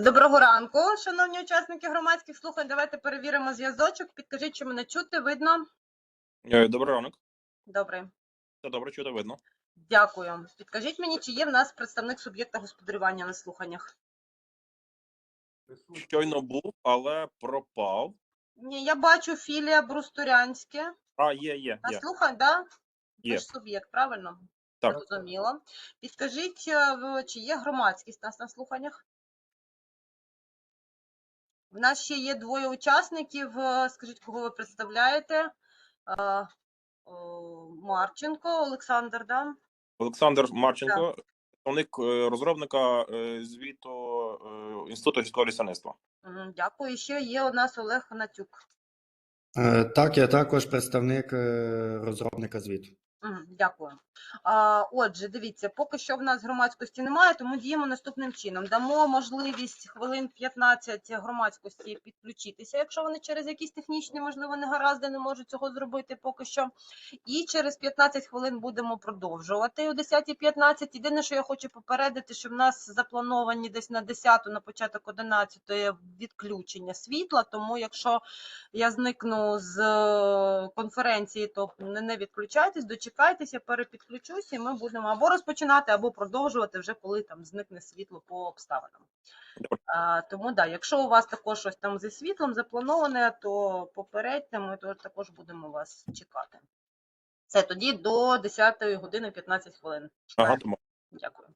Доброго ранку, шановні учасники громадських слухань. Давайте перевіримо зв'язочок. Підкажіть, чи мене чути, видно? Е, Добрий ранок. Добре, Все добре, чути видно. дякую. Підкажіть мені, чи є в нас представник суб'єкта господарювання на слуханнях? Щойно був, але пропав. Ні, я бачу філія Брустурянське. А, є, є, На є. слухань, да? Ви ж суб'єкт, правильно? Так. Зрозуміло. Підкажіть, е, чи є громадськість у нас на слуханнях? В нас ще є двоє учасників. Е, Скажіть, кого ви представляєте? Е, Марченко, Олександр, да? Олександр Марченко, представник е, розробника звіту Інституту гірського лісництва. Дякую. І ще є у нас Олег Гнатюк. Е, Так, я також представник розробника звіту. Дякую. Отже, дивіться, поки що в нас громадськості немає, тому діємо наступним чином. Дамо можливість хвилин 15 громадськості підключитися, якщо вони через якісь технічні, можливо, негаразди не можуть цього зробити поки що. І через 15 хвилин будемо продовжувати о 10.15. Єдине, що я хочу попередити, що в нас заплановані десь на 10, на початок 11 відключення світла, тому якщо я зникну з е, конференції, то не, відключайтесь, дочекайтеся, перепідключусь, і ми будемо або розпочинати, або продовжувати вже коли там зникне світло по обставинам. А, тому да, якщо у вас також щось там зі світлом заплановане, то попередьте, ми також будемо вас чекати. Це тоді до 10 години 15 хвилин. Ага. Дякую.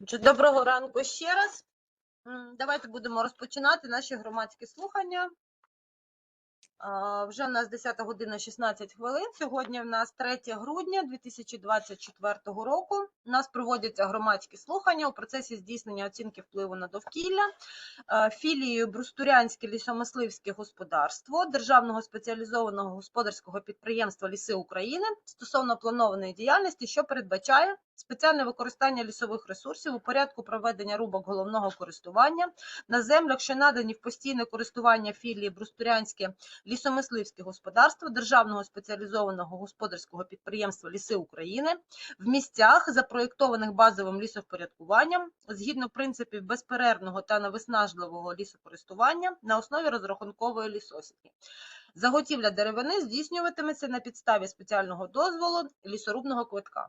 Доброго ранку ще раз. Давайте будемо розпочинати наші громадські слухання. Вже у нас 10 година 16 хвилин. Сьогодні в нас 3 грудня 2024 року. У нас проводяться громадські слухання у процесі здійснення оцінки впливу на довкілля філією Брустурянське лісомисливське господарство Державного спеціалізованого господарського підприємства Ліси України стосовно планованої діяльності, що передбачає спеціальне використання лісових ресурсів у порядку проведення рубок головного користування на землях, що надані в постійне користування філії Брустурянське лісомисливське господарство Державного спеціалізованого господарського підприємства Ліси України в місцях, запроєктованих базовим лісовпорядкуванням, згідно принципів безперервного та невиснажливого лісокористування на основі розрахункової лісосіки. Заготівля деревини здійснюватиметься на підставі спеціального дозволу лісорубного квитка.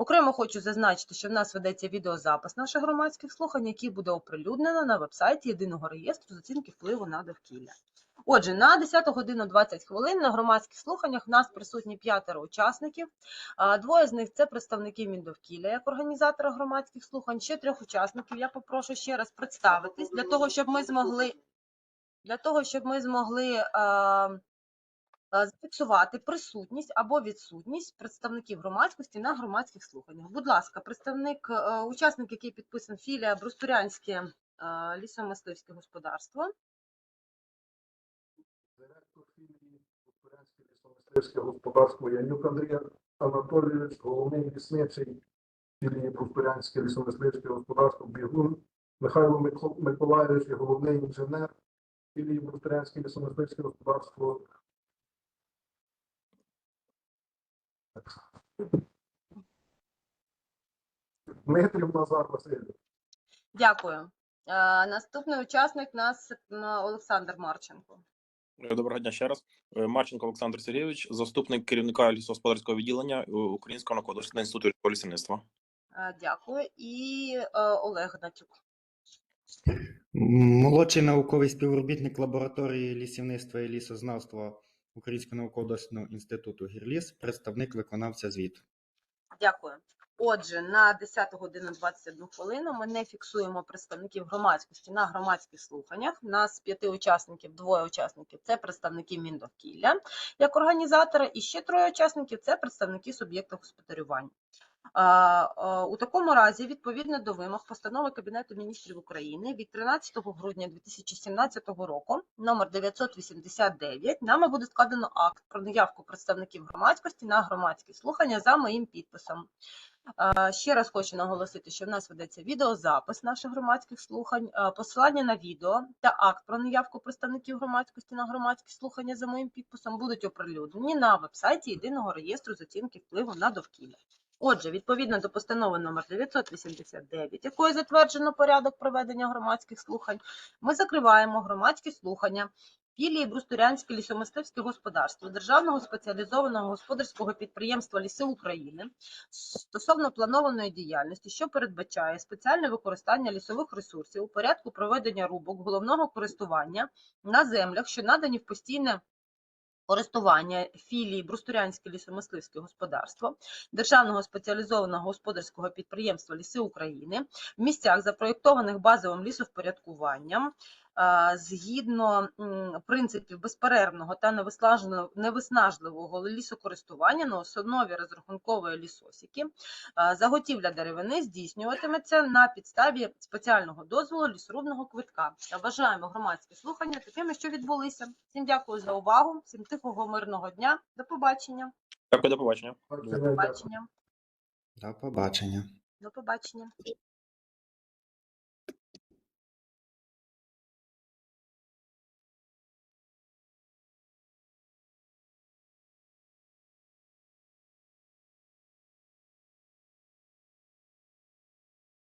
Окремо хочу зазначити, що в нас ведеться відеозапис наших громадських слухань, який буде оприлюднено на вебсайті єдиного реєстру з оцінки впливу на довкілля. Отже, на 10 годину 20 хвилин на громадських слуханнях в нас присутні п'ятеро учасників. Двоє з них це представники Міндовкілля як організатора громадських слухань. Ще трьох учасників я попрошу ще раз представитись для того, щоб ми змогли для того, щоб ми змогли зафіксувати присутність або відсутність представників громадськості на громадських слуханнях. Будь ласка, представник, е, учасник, який підписан філія Брустурянське е, лісомисливське господарство. директор філії Українське лісомисливське господарство Янюк Андрій Анатолійович, головний лісничий філії Проскурянське лісомисливське господарство Бігун Михайло Микол- Миколайович і головний інженер філії Проскурянське лісомисливське господарство. Дмитрів Назар Васильович. Дякую. Е, Наступний учасник у нас м, Олександр Марченко. Е, Доброго дня ще раз. Е, Марченко Олександр Сергійович, заступник керівника лісогосподарського відділення е, Українського науково-дослідного інституту лісового лісівництва. Е, Дякую. І е, Олег Гнатюк. Молодший науковий співробітник лабораторії лісівництва і лісознавства Українського науково-дослідного інституту Гірліс, представник виконавця звіту. Дякую. Отже, на 10 годину 21 хвилину ми не фіксуємо представників громадськості на громадських слуханнях. У нас п'яти учасників, двоє учасників це представники Міндовкілля як організатора, і ще троє учасників це представники суб'єкту господарювання. У такому разі, відповідно до вимог постанови Кабінету міністрів України від 13 грудня 2017 року, номер 989, нами буде складено акт про наявку представників громадськості на громадські слухання за моїм підписом. Ще раз хочу наголосити, що в нас ведеться відеозапис наших громадських слухань, посилання на відео та акт про наявку представників громадськості на громадські слухання за моїм підписом будуть оприлюднені на вебсайті Єдиного реєстру з оцінки впливу на довкілля. Отже, відповідно до постанови номер 989, якою затверджено порядок проведення громадських слухань, ми закриваємо громадські слухання філії Брустурянське лісомисливське господарство Державного спеціалізованого господарського підприємства Ліси України стосовно планованої діяльності, що передбачає спеціальне використання лісових ресурсів у порядку проведення рубок головного користування на землях, що надані в постійне користування філії Брустурянське лісомисливське господарство Державного спеціалізованого господарського підприємства Ліси України в місцях, запроєктованих базовим лісовпорядкуванням, згідно принципів безперервного та невиснажливого лісокористування на основі розрахункової лісосіки, заготівля деревини здійснюватиметься на підставі спеціального дозволу лісорубного квитка. Бажаємо громадські слухання такими, що відбулися. Всім дякую за увагу, всім тихого мирного дня. До побачення. Дякую, до побачення. До побачення. До побачення. До побачення.